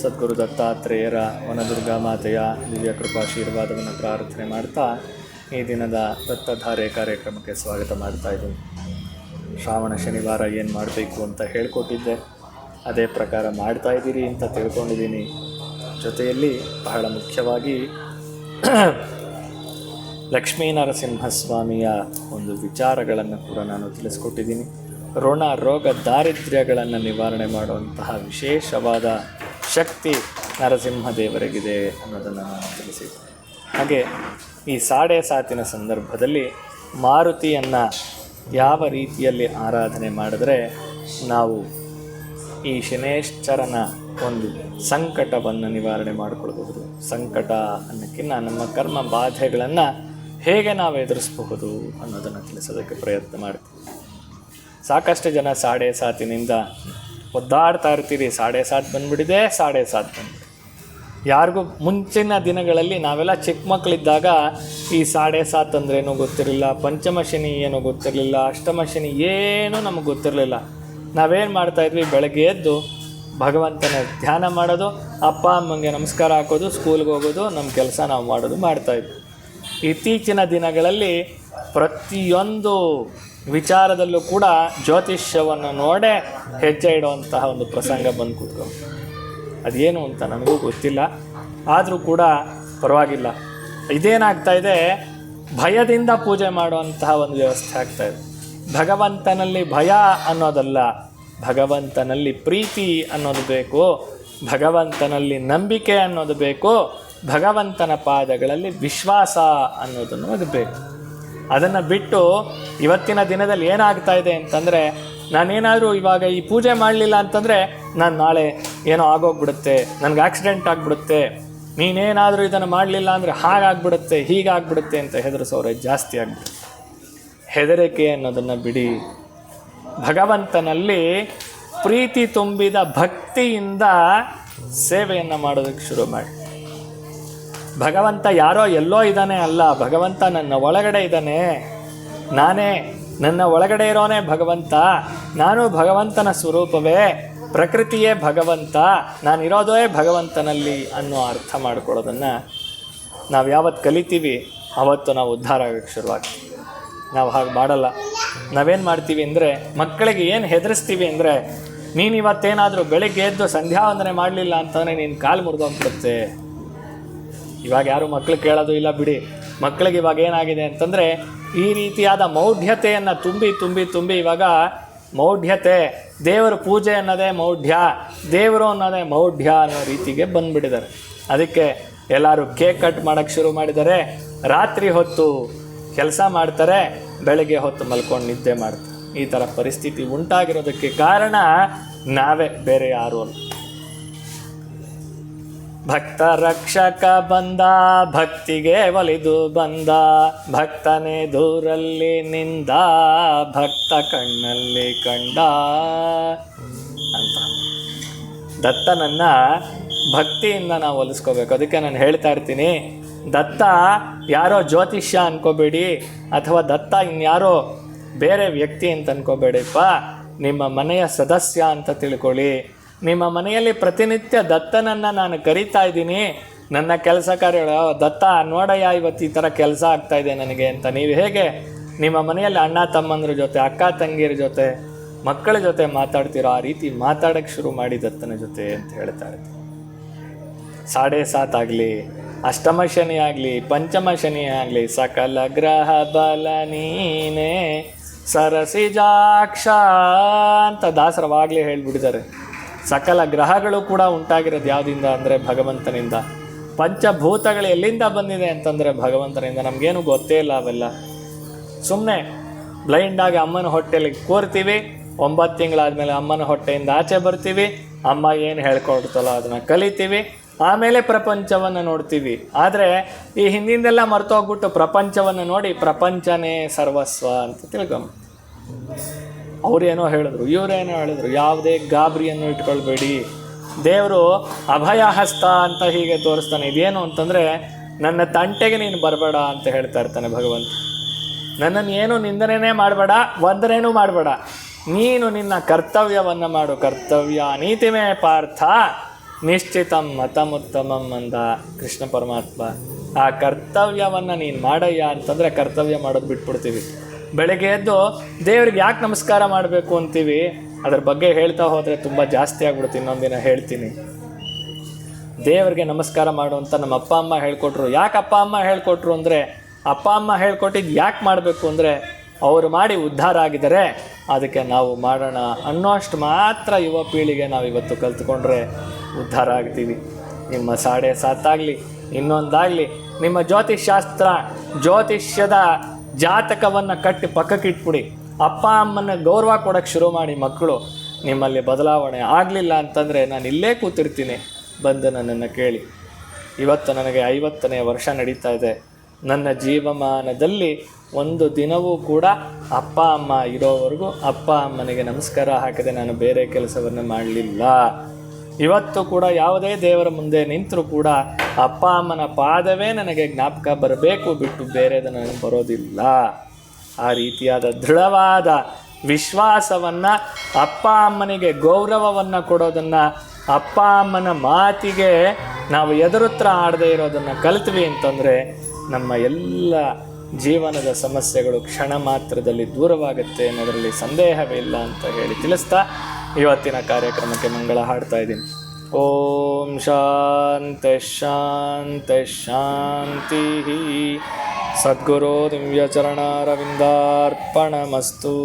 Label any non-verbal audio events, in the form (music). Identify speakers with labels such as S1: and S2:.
S1: ಸದ್ಗುರು ದತ್ತಾತ್ರೇಯರ ವನದುರ್ಗಾ ಮಾತೆಯ ದಿವ್ಯ ಕೃಪಾಶೀರ್ವಾದವನ್ನು ಪ್ರಾರ್ಥನೆ ಮಾಡ್ತಾ ಈ ದಿನದ ದತ್ತಧಾರೆ ಕಾರ್ಯಕ್ರಮಕ್ಕೆ ಸ್ವಾಗತ ಮಾಡ್ತಾ ಇದ್ದೀನಿ. ಶ್ರಾವಣ ಶನಿವಾರ ಏನು ಮಾಡಬೇಕು ಅಂತ ಹೇಳ್ಕೊಟ್ಟಿದ್ದೆ. ಅದೇ ಪ್ರಕಾರ ಮಾಡ್ತಾ ಇದ್ದೀರಿ ಅಂತ ತಿಳ್ಕೊಂಡಿದ್ದೀನಿ. ಜೊತೆಯಲ್ಲಿ ಬಹಳ ಮುಖ್ಯವಾಗಿ (clears throat) ಲಕ್ಷ್ಮೀ ನರಸಿಂಹಸ್ವಾಮಿಯ ಒಂದು ವಿಚಾರಗಳನ್ನು ಕೂಡ ನಾನು ತಿಳಿಸ್ಕೊಟ್ಟಿದ್ದೀನಿ. ಋಣ, ರೋಗ, ದಾರಿದ್ರ್ಯಗಳನ್ನು ನಿವಾರಣೆ ಮಾಡುವಂತಹ ವಿಶೇಷವಾದ ಶಕ್ತಿ ನರಸಿಂಹದೇವರಿಗಿದೆ ಅನ್ನೋದನ್ನು ನಾನು ತಿಳಿಸಿದ್ದೆ. ಹಾಗೆ ಈ ಸಾಡೆ ಸಾತಿನ ಸಂದರ್ಭದಲ್ಲಿ ಮಾರುತಿಯನ್ನು ಯಾವ ರೀತಿಯಲ್ಲಿ ಆರಾಧನೆ ಮಾಡಿದ್ರೆ ನಾವು ಈ ಶನೇಶ್ಚರನ ಒಂದು ಸಂಕಟವನ್ನು ನಿವಾರಣೆ ಮಾಡಿಕೊಳ್ಬಹುದು ಸಂಕಟ ಅನ್ನೋಕ್ಕಿಂತ ನಮ್ಮ ಕರ್ಮ ಬಾಧೆಗಳನ್ನು ಹೇಗೆ ನಾವು ಎದುರಿಸಬಹುದು ಅನ್ನೋದನ್ನು ತಿಳಿಸೋದಕ್ಕೆ ಪ್ರಯತ್ನ ಮಾಡ್ತೀವಿ. ಸಾಕಷ್ಟು ಜನ ಸಾಡೆ ಸಾತಿನಿಂದ ಒದ್ದಾಡ್ತಾ ಇರ್ತೀರಿ. ಸಾಡೆ ಸಾತ್ ಬಂದ್ಬಿಟ್ಟಿದೆ, ಸಾಡೆ ಸಾತ್ ಬಂದ್ಬಿಟ್ಟಿದೆ. ಯಾರಿಗೂ ಮುಂಚಿನ ದಿನಗಳಲ್ಲಿ ನಾವೆಲ್ಲ ಚಿಕ್ಕ ಮಕ್ಕಳಿದ್ದಾಗ ಈ ಸಾಡೆ ಸಾತ್ ಅಂದ್ರೇನೋ ಗೊತ್ತಿರಲಿಲ್ಲ ಪಂಚಮಶನಿ ಏನೋ ಗೊತ್ತಿರಲಿಲ್ಲ ಅಷ್ಟಮಶನಿ ಏನೂ ನಮಗೆ ಗೊತ್ತಿರಲಿಲ್ಲ. ನಾವೇನು ಮಾಡ್ತಾಯಿದ್ವಿ ಬೆಳಗ್ಗೆ ಎದ್ದು ಭಗವಂತನ ಧ್ಯಾನ ಮಾಡೋದು, ಅಪ್ಪ ಅಮ್ಮಂಗೆ ನಮಸ್ಕಾರ ಹಾಕೋದು ಸ್ಕೂಲ್ಗೆ ಹೋಗೋದು ನಮ್ಮ ಕೆಲಸ ನಾವು ಮಾಡೋದು ಮಾಡ್ತಾಯಿದ್ವಿ ಇತ್ತೀಚಿನ ದಿನಗಳಲ್ಲಿ ಪ್ರತಿಯೊಂದು ವಿಚಾರದಲ್ಲೂ ಕೂಡ ಜ್ಯೋತಿಷ್ಯವನ್ನು ನೋಡೇ ಹೆಜ್ಜೆ ಇಡುವಂತಹ ಒಂದು ಪ್ರಸಂಗ ಬಂದು ಕೂತ್ಕೊ ಅದೇನು ಅಂತ ನನಗೂ ಗೊತ್ತಿಲ್ಲ. ಆದರೂ ಕೂಡ ಪರವಾಗಿಲ್ಲ. ಇದೇನಾಗ್ತಾ ಇದೆ? ಭಯದಿಂದ ಪೂಜೆ ಮಾಡುವಂತಹ ಒಂದು ವ್ಯವಸ್ಥೆ ಆಗ್ತಾ ಇದೆ. ಭಗವಂತನಲ್ಲಿ ಭಯ ಅನ್ನೋದಲ್ಲ, ಭಗವಂತನಲ್ಲಿ ಪ್ರೀತಿ ಅನ್ನೋದು ಬೇಕು, ಭಗವಂತನಲ್ಲಿ ನಂಬಿಕೆ ಅನ್ನೋದು ಬೇಕು, ಭಗವಂತನ ಪಾದಗಳಲ್ಲಿ ವಿಶ್ವಾಸ ಅನ್ನೋದನ್ನು ಅದು ಬೇಕು. ಅದನ್ನು ಬಿಟ್ಟು ಇವತ್ತಿನ ದಿನದಲ್ಲಿ ಏನಾಗ್ತಾ ಇದೆ ಅಂತಂದರೆ ನಾನೇನಾದರೂ ಇವಾಗ ಈ ಪೂಜೆ ಮಾಡಲಿಲ್ಲ ಅಂತಂದರೆ ನಾನು ನಾಳೆ ಏನೋ ಆಗೋಗ್ಬಿಡುತ್ತೆ, ನನಗೆ ಆಕ್ಸಿಡೆಂಟ್ ಆಗಿಬಿಡುತ್ತೆ, ನೀನೇನಾದರೂ ಇದನ್ನು ಮಾಡಲಿಲ್ಲ ಅಂದರೆ ಹಾಗಾಗ್ಬಿಡುತ್ತೆ, ಹೀಗಾಗ್ಬಿಡುತ್ತೆ ಅಂತ ಹೆದರಿಸೋರೆ ಜಾಸ್ತಿ ಆಗ್ಬಿಡುತ್ತೆ. ಹೆದರಿಕೆ ಅನ್ನೋದನ್ನು ಬಿಡಿ. ಭಗವಂತನಲ್ಲಿ ಪ್ರೀತಿ ತುಂಬಿದ ಭಕ್ತಿಯಿಂದ ಸೇವೆಯನ್ನು ಮಾಡೋದಕ್ಕೆ ಶುರು ಮಾಡಿ. ಭಗವಂತ ಯಾರೋ ಎಲ್ಲೋ ಇದ್ದಾನೆ ಅಲ್ಲ, ಭಗವಂತ ನನ್ನ ಒಳಗಡೆ ಇದ್ದಾನೆ. ನಾನೇ ನನ್ನ ಒಳಗಡೆ ಇರೋನೇ ಭಗವಂತ. ನಾನು ಭಗವಂತನ ಸ್ವರೂಪವೇ, ಪ್ರಕೃತಿಯೇ ಭಗವಂತ. ನಾನಿರೋದೇ ಭಗವಂತನಲ್ಲಿ ಅನ್ನೋ ಅರ್ಥ ಮಾಡ್ಕೊಳ್ಳೋದನ್ನು ನಾವು ಯಾವತ್ತು ಕಲಿತೀವಿ, ಅವತ್ತು ನಾವು ಉದ್ಧಾರ ಆಗೋಕ್ಕೆ ಶುರುವಾಗ್ತೀವಿ. ನಾವು ಹಾಗೆ ಮಾಡಲ್ಲ. ನಾವೇನು ಮಾಡ್ತೀವಿ ಅಂದರೆ, ಮಕ್ಕಳಿಗೆ ಏನು ಹೆದರಿಸ್ತೀವಿ ಅಂದರೆ, ನೀನು ಇವತ್ತೇನಾದರೂ ಬೆಳಗ್ಗೆ ಎದ್ದು ಸಂಧ್ಯಾ ವಂದನೆ ಮಾಡಲಿಲ್ಲ ಅಂತಂದರೆ ನೀನು ಕಾಲು ಮುರಿದೋಗ್ಬಿಡುತ್ತೆ. ಇವಾಗ ಯಾರು ಮಕ್ಕಳು ಕೇಳೋದು ಇಲ್ಲ ಬಿಡಿ. ಮಕ್ಕಳಿಗೆ ಇವಾಗ ಏನಾಗಿದೆ ಅಂತಂದರೆ ಈ ರೀತಿಯಾದ ಮೌಢ್ಯತೆಯನ್ನು ತುಂಬಿ ತುಂಬಿ ತುಂಬಿ ಇವಾಗ ಮೌಢ್ಯತೆ, ದೇವರ ಪೂಜೆ ಅನ್ನೋದೇ ಮೌಢ್ಯ, ದೇವರು ಅನ್ನೋದೇ ಮೌಢ್ಯ ಅನ್ನೋ ರೀತಿಗೆ ಬಂದುಬಿಟ್ಟಿದ್ದಾರೆ. ಅದಕ್ಕೆ ಎಲ್ಲರೂ ಕೇಕ್ ಕಟ್ ಮಾಡೋಕ್ಕೆ ಶುರು ಮಾಡಿದ್ದಾರೆ. ರಾತ್ರಿ ಹೊತ್ತು ಕೆಲಸ ಮಾಡ್ತಾರೆ, ಬೆಳಗ್ಗೆ ಹೊತ್ತು ಮಲ್ಕೊಂಡು ನಿದ್ದೆ ಮಾಡ್ತಾರೆ. ಈ ಥರ ಪರಿಸ್ಥಿತಿ ಉಂಟಾಗಿರೋದಕ್ಕೆ ಕಾರಣ ನಾವೇ, ಬೇರೆ ಯಾರು ಅಲ್ಲ. ಭಕ್ತ ರಕ್ಷಕ ಬಂದ, ಭಕ್ತಿಗೆ ಒಲಿದು ಬಂದ. ಭಕ್ತನೆ ದೂರಲ್ಲಿ ನಿಂದ, ಭಕ್ತ ಕಣ್ಣಲ್ಲಿ ಕಂಡ. ಅಂತ. ದತ್ತನನ್ನ ಭಕ್ತಿಯಿಂದ ನಾವು ಒಲಿಸ್ಕೋಬೇಕು. ಅದಕ್ಕೆ ನಾನು ಹೇಳ್ತಾ ಇರ್ತೀನಿ. ದತ್ತ ಯಾರೋ ಜ್ಯೋತಿಷ್ಯ ಅನ್ಕೋಬೇಡಿ, ಅಥವಾ ದತ್ತ ಇನ್ಯಾರೋ ಬೇರೆ ವ್ಯಕ್ತಿ ಅಂತ ಅನ್ಕೋಬೇಡಿಪ್ಪ. ನಿಮ್ಮ ಮನೆಯ ಸದಸ್ಯ ಅಂತ ತಿಳ್ಕೊಳ್ಳಿ. ನಿಮ್ಮ ಮನೆಯಲ್ಲಿ ಪ್ರತಿನಿತ್ಯ ದತ್ತನನ್ನು ನಾನು ಕರಿತಾ ಇದ್ದೀನಿ. ನನ್ನ ಕೆಲಸ ಕಾರ್ಯಗಳು ದತ್ತ ನೋಡಯ್ಯ, ಇವತ್ತು ಈ ಥರ ಕೆಲಸ ಆಗ್ತಾ ಇದೆ ನನಗೆ ಅಂತ. ನೀವು ಹೇಗೆ ನಿಮ್ಮ ಮನೆಯಲ್ಲಿ ಅಣ್ಣ, ತಮ್ಮಂದ್ರ ಜೊತೆ, ಅಕ್ಕ, ತಂಗಿಯರ ಜೊತೆ, ಮಕ್ಕಳ ಜೊತೆ ಮಾತಾಡ್ತೀರೋ ಆ ರೀತಿ ಮಾತಾಡೋಕ್ಕೆ ಶುರು ಮಾಡಿ ದತ್ತನ ಜೊತೆ ಅಂತ ಹೇಳ್ತಾ ಇರ್ತೀನಿ. ಸಾಡೆ ಸಾತ್ ಆಗಲಿ, ಅಷ್ಟಮ ಶನಿ ಆಗಲಿ, ಪಂಚಮ ಶನಿ ಆಗಲಿ, ಸಕಲ ಗ್ರಹ ಬಲ ನೀನೇ ಸರಸಿಜಾಕ್ಷ ಅಂತ ದಾಸರವಾಗಲೇ ಹೇಳ್ಬಿಟ್ಟಿದ್ದಾರೆ. ಸಕಲ ಗ್ರಹಗಳು ಕೂಡ ಉಂಟಾಗಿರೋದು ಯಾವುದಿಂದ ಅಂದರೆ ಭಗವಂತನಿಂದ. ಪಂಚಭೂತಗಳು ಎಲ್ಲಿಂದ ಬಂದಿದೆ ಅಂತಂದರೆ ಭಗವಂತನಿಂದ. ನಮಗೇನು ಗೊತ್ತೇ ಇಲ್ಲ ಅವೆಲ್ಲ. ಸುಮ್ಮನೆ ಬ್ಲೈಂಡಾಗಿ ಅಮ್ಮನ ಹೊಟ್ಟೆಲಿಗೆ ಕೂರ್ತೀವಿ, ಒಂಬತ್ತು ತಿಂಗಳಾದಮೇಲೆ ಅಮ್ಮನ ಹೊಟ್ಟೆಯಿಂದ ಆಚೆ ಬರ್ತೀವಿ, ಅಮ್ಮ ಏನು ಹೇಳ್ಕೊಡ್ತಲ್ಲ ಅದನ್ನು ಕಲಿತೀವಿ, ಆಮೇಲೆ ಪ್ರಪಂಚವನ್ನು ನೋಡ್ತೀವಿ. ಆದರೆ ಈ ಹಿಂದಿಂದೆಲ್ಲ ಮರ್ತೋಗ್ಬಿಟ್ಟು ಪ್ರಪಂಚವನ್ನು ನೋಡಿ ಪ್ರಪಂಚನೇ ಸರ್ವಸ್ವ ಅಂತ ತಿಳ್ಕೊಂಬ ಅವ್ರೇನೋ ಹೇಳಿದ್ರು, ಇವರೇನೋ ಹೇಳಿದ್ರು, ಯಾವುದೇ ಗಾಬರಿಯನ್ನು ಇಟ್ಕೊಳ್ಬೇಡಿ. ದೇವರು ಅಭಯ ಹಸ್ತ ಅಂತ ಹೀಗೆ ತೋರಿಸ್ತಾನೆ. ಇದೇನು ಅಂತಂದರೆ, ನನ್ನ ತಂಟೆಗೆ ನೀನು ಬರಬೇಡ ಅಂತ ಹೇಳ್ತಾ ಇರ್ತಾನೆ ಭಗವಂತ. ನನ್ನನ್ನು ಏನು ನಿಂದನೆನೇ ಮಾಡಬೇಡ, ವಂದನೆನೂ ಮಾಡಬೇಡ. ನೀನು ನಿನ್ನ ಕರ್ತವ್ಯವನ್ನು ಮಾಡು. ಕರ್ತವ್ಯ ನೀತಿಮೇ ಪಾರ್ಥ. ನಿಶ್ಚಿತಂ ಮತಮುತ್ತಮಂ ಅಂದ ಕೃಷ್ಣ ಪರಮಾತ್ಮ. ಆ ಕರ್ತವ್ಯವನ್ನು ನೀನು ಮಾಡಯ್ಯ ಅಂತಂದರೆ ಕರ್ತವ್ಯ ಮಾಡೋದು ಬಿಟ್ಬಿಡ್ತೀವಿ. ಬೆಳಗ್ಗೆ ಎದ್ದು, ದೇವ್ರಿಗೆ ಯಾಕೆ ನಮಸ್ಕಾರ ಮಾಡಬೇಕು ಅಂತೀವಿ? ಅದ್ರ ಬಗ್ಗೆ ಹೇಳ್ತಾ ಹೋದರೆ ತುಂಬ ಜಾಸ್ತಿ ಆಗ್ಬಿಡುತ್ತೆ ಇನ್ನೊಂದಿನ ಹೇಳ್ತೀನಿ. ದೇವರಿಗೆ ನಮಸ್ಕಾರ ಮಾಡು ಅಂತ ನಮ್ಮ ಅಪ್ಪ, ಅಮ್ಮ ಹೇಳ್ಕೊಟ್ರು. ಯಾಕೆ ಅಪ್ಪ, ಅಮ್ಮ ಹೇಳ್ಕೊಟ್ರು ಅಂದರೆ, ಅಪ್ಪ, ಅಮ್ಮ ಹೇಳ್ಕೊಟ್ಟಿದ್ದು ಯಾಕೆ ಮಾಡಬೇಕು ಅಂದರೆ, ಅವರು ಮಾಡಿ ಉದ್ಧಾರ ಆಗಿದರೆ ಅದಕ್ಕೆ ನಾವು ಮಾಡೋಣ ಅನ್ನೋಷ್ಟು ಮಾತ್ರ ಯುವ ಪೀಳಿಗೆ ನಾವು ಇವತ್ತು ಕಲ್ತ್ಕೊಂಡ್ರೆ ಉದ್ಧಾರ ಆಗ್ತೀವಿ. ನಿಮ್ಮ ಸಾಡೆ ಸಾತಾಗಲಿ, ಇನ್ನೊಂದಾಗಲಿ, ನಿಮ್ಮ ಜ್ಯೋತಿಷ್ಶಾಸ್ತ್ರ ಜ್ಯೋತಿಷ್ಯದ ಜಾತಕವನ್ನು ಕಟ್ಟಿ ಪಕ್ಕಕ್ಕಿಟ್ಬಿಡಿ ಅಪ್ಪ ಅಮ್ಮನ ಗೌರವ ಕೊಡೋಕ್ಕೆ ಶುರು ಮಾಡಿ ಮಕ್ಕಳು, ನಿಮ್ಮಲ್ಲಿ ಬದಲಾವಣೆ ಆಗಲಿಲ್ಲ ಅಂತಂದರೆ ನಾನು ಇಲ್ಲೇ ಕೂತಿರ್ತೀನಿ. ಬಂದು ನನ್ನನ್ನು ಕೇಳಿ. ಇವತ್ತು ನನಗೆ ಐವತ್ತನೇ ವರ್ಷ ನಡೀತಾ ಇದೆ. ನನ್ನ ಜೀವಮಾನದಲ್ಲಿ ಒಂದು ದಿನವೂ ಕೂಡ ಅಪ್ಪ ಅಮ್ಮ ಇರೋವರೆಗೂ ಅಪ್ಪ ಅಮ್ಮನಿಗೆ ನಮಸ್ಕಾರ ಹಾಕದೆ. ನಾನು ಬೇರೆ ಕೆಲಸವನ್ನು ಮಾಡಲಿಲ್ಲ. ಇವತ್ತು ಕೂಡ ಯಾವುದೇ ದೇವರ ಮುಂದೆ ನಿಂತರೂ ಕೂಡ ಅಪ್ಪ ಅಮ್ಮನ ಪಾದವೇ ನನಗೆ ಜ್ಞಾಪಕ ಬರಬೇಕು ಬಿಟ್ಟು ಬೇರೆದು ನನಗೆ ಬರೋದಿಲ್ಲ. ಆ ರೀತಿಯಾದ ದೃಢವಾದ ವಿಶ್ವಾಸವನ್ನು ಅಪ್ಪ ಅಮ್ಮನಿಗೆ ಗೌರವವನ್ನು ಕೊಡೋದನ್ನು ಅಪ್ಪ ಅಮ್ಮನ ಮಾತಿಗೆ ನಾವು ಎದುರುತ್ರ ಆಡದೇ ಇರೋದನ್ನು ಕಲಿತ್ವಿ ಅಂತಂದರೆ ನಮ್ಮ ಎಲ್ಲ ಜೀವನದ ಸಮಸ್ಯೆಗಳು ಕ್ಷಣ ಮಾತ್ರದಲ್ಲಿ ದೂರವಾಗುತ್ತೆ ಅನ್ನೋದರಲ್ಲಿ ಸಂದೇಹವೇ ಇಲ್ಲ ಅಂತ ಹೇಳಿ ತಿಳಿಸ್ತಾ ಇವತ್ತಿನ ಕಾರ್ಯಕ್ರಮಕ್ಕೆ ಮಂಗಳ ಹಾಡ್ತಾ ಇದ್ದೀನಿ ಓಂ ಶಾಂತ ಶಾಂತ ಶಾಂತಿ ಸದ್ಗುರು ದಿವ್ಯಚರಣಾರವಿಂದಾರ್ಪಣಮಸ್ತು.